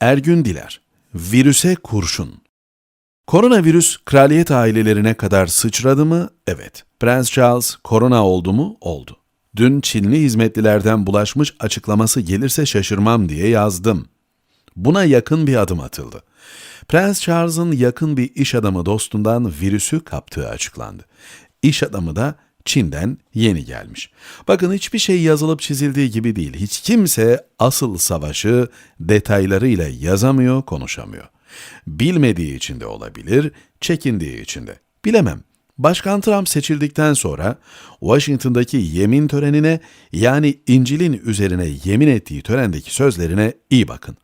Ergün Diler, Virüse Kurşun. Koronavirüs kraliyet ailelerine kadar sıçradı mı? Evet. Prens Charles korona oldu mu? Oldu. Dün Çinli hizmetlilerden bulaşmış açıklaması gelirse şaşırmam diye yazdım. Buna yakın bir adım atıldı. Prens Charles'ın yakın bir iş adamı dostundan virüsü kaptığı açıklandı. İş adamı da Çin'den yeni gelmiş. Bakın hiçbir şey yazılıp çizildiği gibi değil. Hiç kimse asıl savaşı detaylarıyla yazamıyor, konuşamıyor. Bilmediği için de olabilir, çekindiği için de. Bilemem. Başkan Trump seçildikten sonra Washington'daki yemin törenine yani İncil'in üzerine yemin ettiği törendeki sözlerine iyi bakın.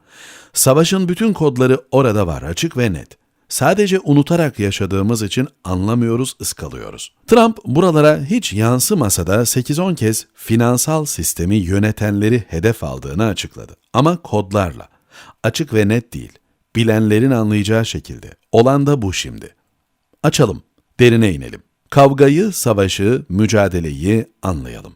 Savaşın bütün kodları orada var açık ve net. Sadece unutarak yaşadığımız için anlamıyoruz, ıskalıyoruz. Trump buralara hiç yansımasa da 8-10 kez finansal sistemi yönetenleri hedef aldığını açıkladı. Ama kodlarla. Açık ve net değil. Bilenlerin anlayacağı şekilde. Olan da bu şimdi. Açalım, derine inelim. Kavgayı, savaşı, mücadeleyi anlayalım.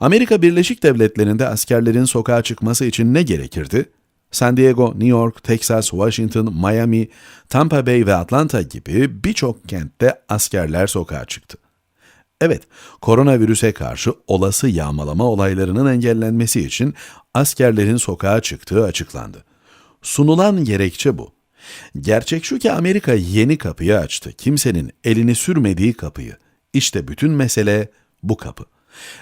Amerika Birleşik Devletleri'nde askerlerin sokağa çıkması için ne gerekirdi? San Diego, New York, Texas, Washington, Miami, Tampa Bay ve Atlanta gibi birçok kentte askerler sokağa çıktı. Evet, koronavirüse karşı olası yağmalama olaylarının engellenmesi için askerlerin sokağa çıktığı açıklandı. Sunulan gerekçe bu. Gerçek şu ki Amerika yeni kapıyı açtı. Kimsenin elini sürmediği kapıyı. İşte bütün mesele bu kapı.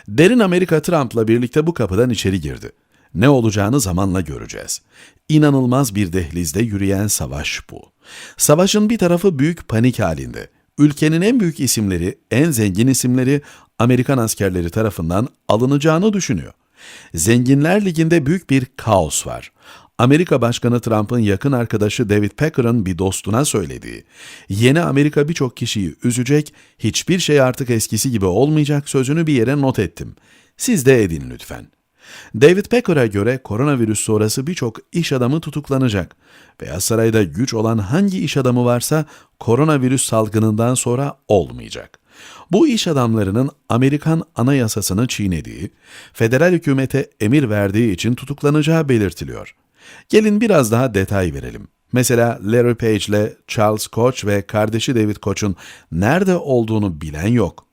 Derin Amerika Trump'la birlikte bu kapıdan içeri girdi. Ne olacağını zamanla göreceğiz. İnanılmaz bir dehlizde yürüyen savaş bu. Savaşın bir tarafı büyük panik halinde. Ülkenin en büyük isimleri, en zengin isimleri Amerikan askerleri tarafından alınacağını düşünüyor. Zenginler Ligi'nde büyük bir kaos var. Amerika Başkanı Trump'ın yakın arkadaşı David Packer'ın bir dostuna söylediği, yeni Amerika birçok kişiyi üzecek, hiçbir şey artık eskisi gibi olmayacak sözünü bir yere not ettim. Siz de edin lütfen. David Packer'a göre koronavirüs sonrası birçok iş adamı tutuklanacak. Beyaz Saray'da güç olan hangi iş adamı varsa koronavirüs salgınından sonra olmayacak. Bu iş adamlarının Amerikan anayasasını çiğnediği, federal hükümete emir verdiği için tutuklanacağı belirtiliyor. Gelin biraz daha detay verelim. Mesela Larry Page ile Charles Koch ve kardeşi David Koch'un nerede olduğunu bilen yok.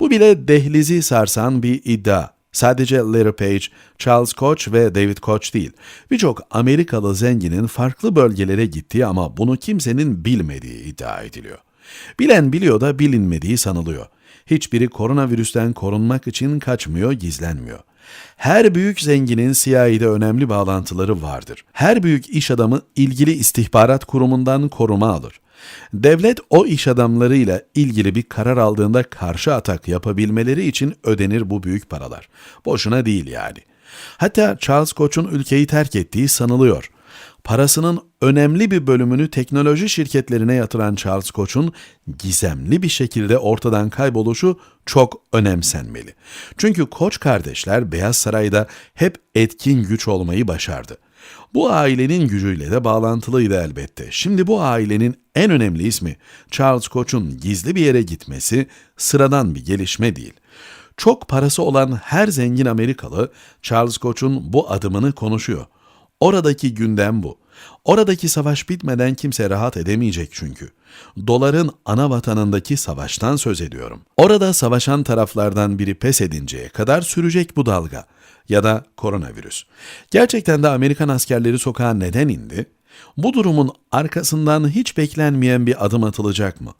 Bu bile dehlizi sarsan bir iddia. Sadece Larry Page, Charles Koch ve David Koch değil. Birçok Amerikalı zenginin farklı bölgelere gittiği ama bunu kimsenin bilmediği iddia ediliyor. Bilen biliyor da bilinmediği sanılıyor. Hiçbiri koronavirüsten korunmak için kaçmıyor, gizlenmiyor. Her büyük zenginin CIA'de önemli bağlantıları vardır. Her büyük iş adamı ilgili istihbarat kurumundan koruma alır. Devlet o iş adamlarıyla ilgili bir karar aldığında karşı atak yapabilmeleri için ödenir bu büyük paralar. Boşuna değil yani. Hatta Charles Koch'un ülkeyi terk ettiği sanılıyor. Parasının önemli bir bölümünü teknoloji şirketlerine yatıran Charles Koch'un gizemli bir şekilde ortadan kayboluşu çok önemsenmeli. Çünkü Koç kardeşler Beyaz Saray'da hep etkin güç olmayı başardı. Bu ailenin gücüyle de bağlantılıydı elbette. Şimdi bu ailenin en önemli ismi Charles Koch'un gizli bir yere gitmesi sıradan bir gelişme değil. Çok parası olan her zengin Amerikalı Charles Koch'un bu adımını konuşuyor. Oradaki gündem bu. Oradaki savaş bitmeden kimse rahat edemeyecek çünkü. Doların ana vatanındaki savaştan söz ediyorum. Orada savaşan taraflardan biri pes edinceye kadar sürecek bu dalga ya da koronavirüs. Gerçekten de Amerikan askerleri sokağa neden indi? Bu durumun arkasından hiç beklenmeyen bir adım atılacak mı?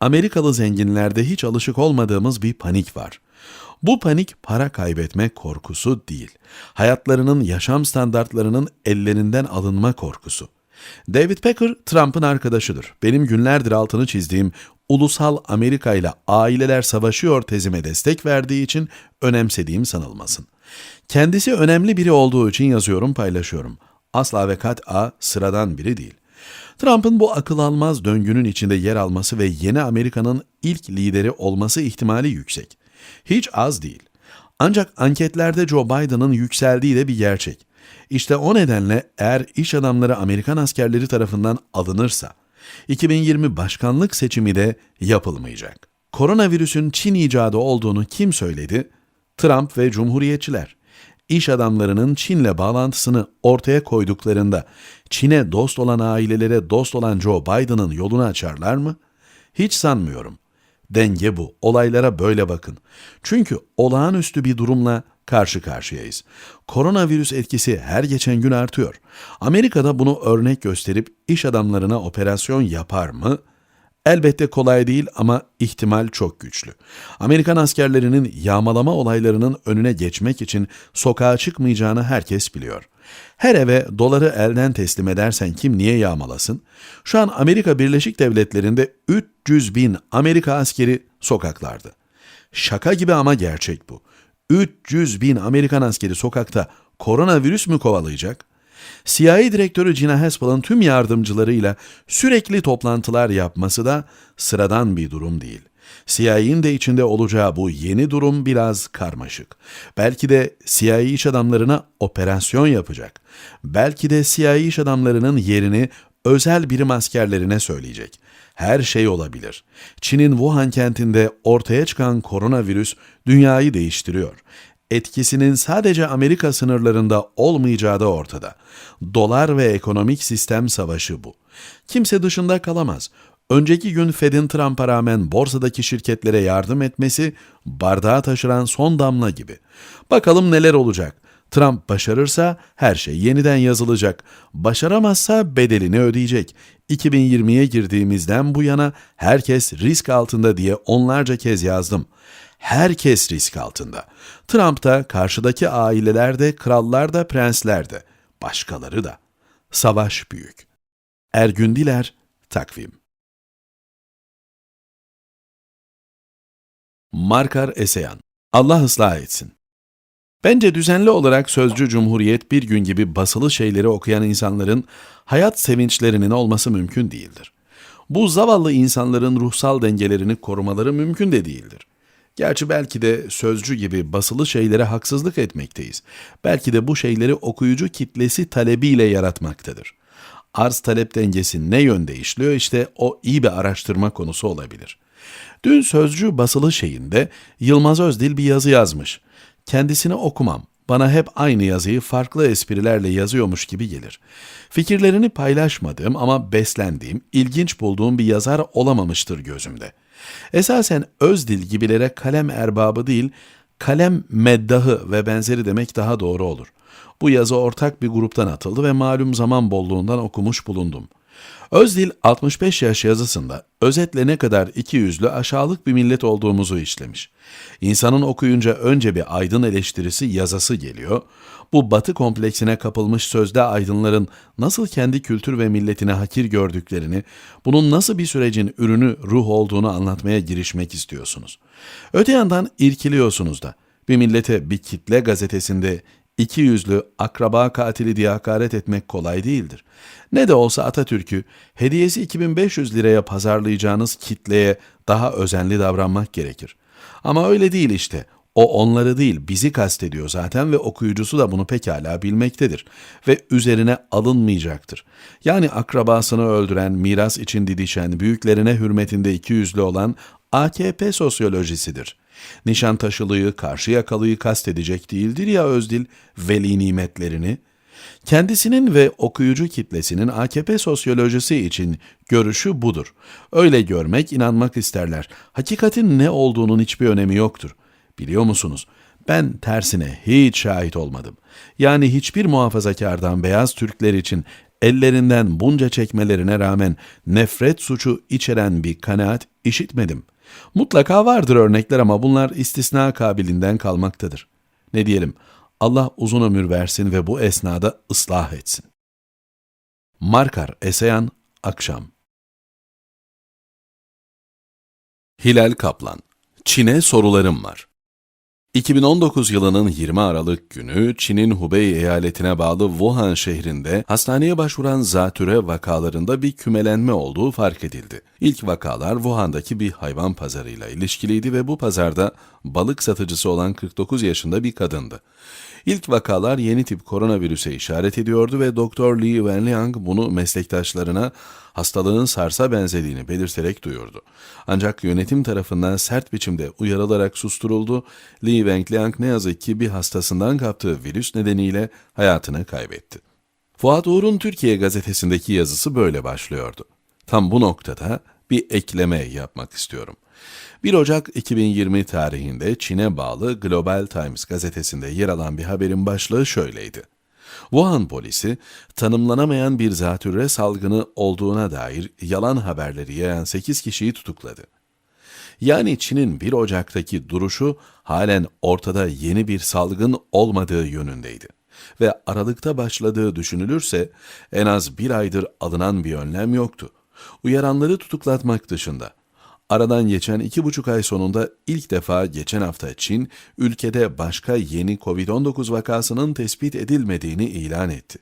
Amerikalı zenginlerde hiç alışık olmadığımız bir panik var. Bu panik para kaybetme korkusu değil. Hayatlarının, yaşam standartlarının ellerinden alınma korkusu. David Packer Trump'ın arkadaşıdır. Benim günlerdir altını çizdiğim ulusal Amerika ile aileler savaşıyor tezime destek verdiği için önemsediğim sanılmasın. Kendisi önemli biri olduğu için yazıyorum, paylaşıyorum. Asla ve kat'a sıradan biri değil. Trump'ın bu akıl almaz döngünün içinde yer alması ve yeni Amerika'nın ilk lideri olması ihtimali yüksek. Hiç az değil. Ancak anketlerde Joe Biden'ın yükseldiği de bir gerçek. İşte o nedenle eğer iş adamları Amerikan askerleri tarafından alınırsa, 2020 başkanlık seçimi de yapılmayacak. Koronavirüsün Çin icadı olduğunu kim söyledi? Trump ve Cumhuriyetçiler. iş adamlarının Çin'le bağlantısını ortaya koyduklarında Çin'e dost olan ailelere dost olan Joe Biden'ın yolunu açarlar mı? Hiç sanmıyorum. Denge bu. Olaylara böyle bakın. Çünkü olağanüstü bir durumla karşı karşıyayız. Koronavirüs etkisi her geçen gün artıyor. Amerika'da bunu örnek gösterip iş adamlarına operasyon yapar mı? Elbette kolay değil ama ihtimal çok güçlü. Amerikan askerlerinin yağmalama olaylarının önüne geçmek için sokağa çıkmayacağını herkes biliyor. Her eve doları elden teslim edersen kim niye yağmalasın? Şu an Amerika Birleşik Devletleri'nde 300 bin Amerika askeri sokaklarda. Şaka gibi ama gerçek bu. 300 bin Amerikan askeri sokakta koronavirüs mü kovalayacak? CIA Direktörü Gina Haspel'ın tüm yardımcılarıyla sürekli toplantılar yapması da sıradan bir durum değil. CIA'nin de içinde olacağı bu yeni durum biraz karmaşık. Belki de CIA iş adamlarına operasyon yapacak. Belki de CIA iş adamlarının yerini özel birim askerlerine söyleyecek. Her şey olabilir. Çin'in Wuhan kentinde ortaya çıkan koronavirüs dünyayı değiştiriyor etkisinin sadece Amerika sınırlarında olmayacağı da ortada. Dolar ve ekonomik sistem savaşı bu. Kimse dışında kalamaz. Önceki gün Fed'in Trump'a rağmen borsadaki şirketlere yardım etmesi bardağı taşıran son damla gibi. Bakalım neler olacak. Trump başarırsa her şey yeniden yazılacak. Başaramazsa bedelini ödeyecek. 2020'ye girdiğimizden bu yana herkes risk altında diye onlarca kez yazdım. Herkes risk altında. Trump da, karşıdaki aileler de, krallar da, prensler de, başkaları da. Savaş büyük. Ergün Diler, Takvim Markar Eseyan Allah ıslah etsin. Bence düzenli olarak Sözcü Cumhuriyet bir gün gibi basılı şeyleri okuyan insanların hayat sevinçlerinin olması mümkün değildir. Bu zavallı insanların ruhsal dengelerini korumaları mümkün de değildir. Gerçi belki de sözcü gibi basılı şeylere haksızlık etmekteyiz. Belki de bu şeyleri okuyucu kitlesi talebiyle yaratmaktadır. Arz talep dengesi ne yönde işliyor işte o iyi bir araştırma konusu olabilir. Dün sözcü basılı şeyinde Yılmaz Özdil bir yazı yazmış. Kendisini okumam. Bana hep aynı yazıyı farklı esprilerle yazıyormuş gibi gelir. Fikirlerini paylaşmadığım ama beslendiğim, ilginç bulduğum bir yazar olamamıştır gözümde. Esasen Özdil gibilere kalem erbabı değil, kalem meddahı ve benzeri demek daha doğru olur. Bu yazı ortak bir gruptan atıldı ve malum zaman bolluğundan okumuş bulundum. Özdil 65 yaş yazısında özetle ne kadar iki yüzlü aşağılık bir millet olduğumuzu işlemiş. İnsanın okuyunca önce bir aydın eleştirisi yazası geliyor. Bu batı kompleksine kapılmış sözde aydınların nasıl kendi kültür ve milletine hakir gördüklerini, bunun nasıl bir sürecin ürünü ruh olduğunu anlatmaya girişmek istiyorsunuz. Öte yandan irkiliyorsunuz da. Bir millete bir kitle gazetesinde iki yüzlü akraba katili diye hakaret etmek kolay değildir. Ne de olsa Atatürk'ü hediyesi 2500 liraya pazarlayacağınız kitleye daha özenli davranmak gerekir. Ama öyle değil işte. O onları değil bizi kastediyor zaten ve okuyucusu da bunu pekala bilmektedir ve üzerine alınmayacaktır. Yani akrabasını öldüren, miras için didişen, büyüklerine hürmetinde iki yüzlü olan AKP sosyolojisidir. Nişantaşılıyı, Karşıyakalı'yı kastedecek değildir ya Özdil, veli nimetlerini. Kendisinin ve okuyucu kitlesinin AKP sosyolojisi için görüşü budur. Öyle görmek, inanmak isterler. Hakikatin ne olduğunun hiçbir önemi yoktur. Biliyor musunuz? Ben tersine hiç şahit olmadım. Yani hiçbir muhafazakardan beyaz Türkler için ellerinden bunca çekmelerine rağmen nefret suçu içeren bir kanaat işitmedim. Mutlaka vardır örnekler ama bunlar istisna kabilinden kalmaktadır. Ne diyelim, Allah uzun ömür versin ve bu esnada ıslah etsin. Markar Eseyan Akşam Hilal Kaplan Çin'e sorularım var. 2019 yılının 20 Aralık günü Çin'in Hubei eyaletine bağlı Wuhan şehrinde hastaneye başvuran zatüre vakalarında bir kümelenme olduğu fark edildi. İlk vakalar Wuhan'daki bir hayvan pazarıyla ilişkiliydi ve bu pazarda balık satıcısı olan 49 yaşında bir kadındı. İlk vakalar yeni tip koronavirüse işaret ediyordu ve Doktor Li Wenliang bunu meslektaşlarına hastalığın SARS'a benzediğini belirterek duyurdu. Ancak yönetim tarafından sert biçimde uyarılarak susturuldu. Li Wenliang ne yazık ki bir hastasından kaptığı virüs nedeniyle hayatını kaybetti. Fuat Uğur'un Türkiye gazetesindeki yazısı böyle başlıyordu. Tam bu noktada bir ekleme yapmak istiyorum. 1 Ocak 2020 tarihinde Çin'e bağlı Global Times gazetesinde yer alan bir haberin başlığı şöyleydi. Wuhan polisi tanımlanamayan bir zatürre salgını olduğuna dair yalan haberleri yayan 8 kişiyi tutukladı. Yani Çin'in 1 Ocak'taki duruşu halen ortada yeni bir salgın olmadığı yönündeydi. Ve Aralık'ta başladığı düşünülürse en az bir aydır alınan bir önlem yoktu. Uyaranları tutuklatmak dışında. Aradan geçen iki buçuk ay sonunda ilk defa geçen hafta Çin, ülkede başka yeni COVID-19 vakasının tespit edilmediğini ilan etti.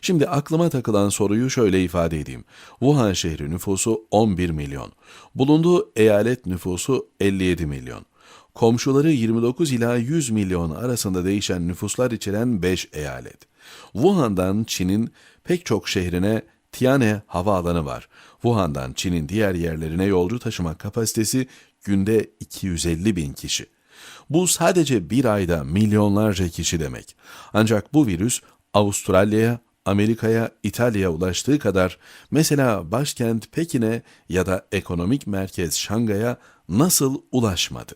Şimdi aklıma takılan soruyu şöyle ifade edeyim. Wuhan şehri nüfusu 11 milyon. Bulunduğu eyalet nüfusu 57 milyon. Komşuları 29 ila 100 milyon arasında değişen nüfuslar içeren 5 eyalet. Wuhan'dan Çin'in pek çok şehrine Tiane havaalanı var. Wuhan'dan Çin'in diğer yerlerine yolcu taşıma kapasitesi günde 250 bin kişi. Bu sadece bir ayda milyonlarca kişi demek. Ancak bu virüs Avustralya'ya, Amerika'ya, İtalya'ya ulaştığı kadar mesela başkent Pekin'e ya da ekonomik merkez Şangay'a nasıl ulaşmadı?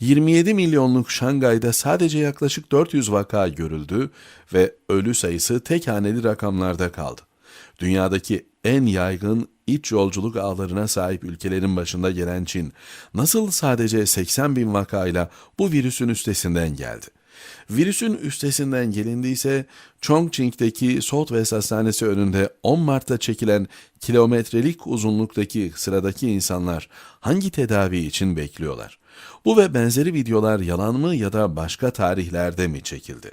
27 milyonluk Şangay'da sadece yaklaşık 400 vaka görüldü ve ölü sayısı tek haneli rakamlarda kaldı. Dünyadaki en yaygın iç yolculuk ağlarına sahip ülkelerin başında gelen Çin, nasıl sadece 80 bin vakayla bu virüsün üstesinden geldi? Virüsün üstesinden gelindiyse Chongqing'deki Southwest Hastanesi önünde 10 Mart'ta çekilen kilometrelik uzunluktaki sıradaki insanlar hangi tedavi için bekliyorlar? Bu ve benzeri videolar yalan mı ya da başka tarihlerde mi çekildi?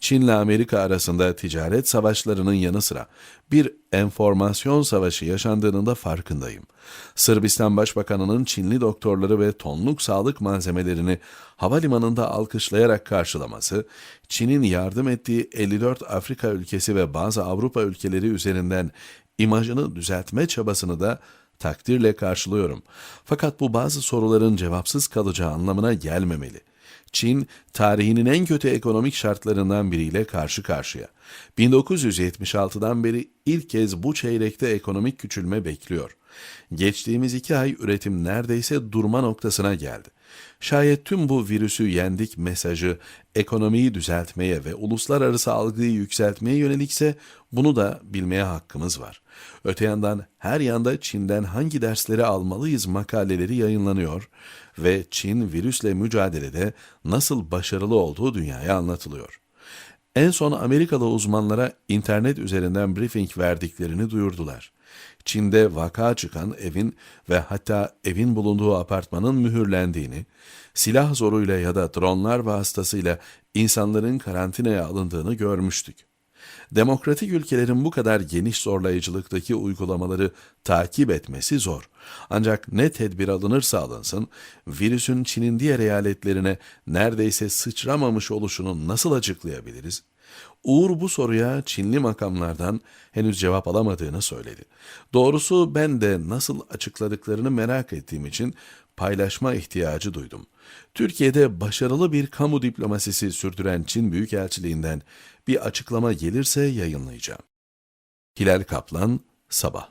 Çin ile Amerika arasında ticaret savaşlarının yanı sıra bir enformasyon savaşı yaşandığının da farkındayım. Sırbistan Başbakanı'nın Çinli doktorları ve tonluk sağlık malzemelerini havalimanında alkışlayarak karşılaması, Çin'in yardım ettiği 54 Afrika ülkesi ve bazı Avrupa ülkeleri üzerinden imajını düzeltme çabasını da takdirle karşılıyorum. Fakat bu bazı soruların cevapsız kalacağı anlamına gelmemeli. Çin, tarihinin en kötü ekonomik şartlarından biriyle karşı karşıya. 1976'dan beri ilk kez bu çeyrekte ekonomik küçülme bekliyor. Geçtiğimiz iki ay üretim neredeyse durma noktasına geldi. Şayet tüm bu virüsü yendik mesajı ekonomiyi düzeltmeye ve uluslararası algıyı yükseltmeye yönelikse bunu da bilmeye hakkımız var. Öte yandan her yanda Çin'den hangi dersleri almalıyız makaleleri yayınlanıyor ve Çin virüsle mücadelede nasıl başarılı olduğu dünyaya anlatılıyor. En son Amerikalı uzmanlara internet üzerinden briefing verdiklerini duyurdular. Çin'de vaka çıkan evin ve hatta evin bulunduğu apartmanın mühürlendiğini, silah zoruyla ya da dronlar vasıtasıyla insanların karantinaya alındığını görmüştük. Demokratik ülkelerin bu kadar geniş zorlayıcılıktaki uygulamaları takip etmesi zor. Ancak ne tedbir alınırsa alınsın, virüsün Çin'in diğer eyaletlerine neredeyse sıçramamış oluşunu nasıl açıklayabiliriz? Uğur bu soruya Çinli makamlardan henüz cevap alamadığını söyledi. Doğrusu ben de nasıl açıkladıklarını merak ettiğim için paylaşma ihtiyacı duydum. Türkiye'de başarılı bir kamu diplomasisi sürdüren Çin Büyükelçiliğinden bir açıklama gelirse yayınlayacağım. Hilal Kaplan, Sabah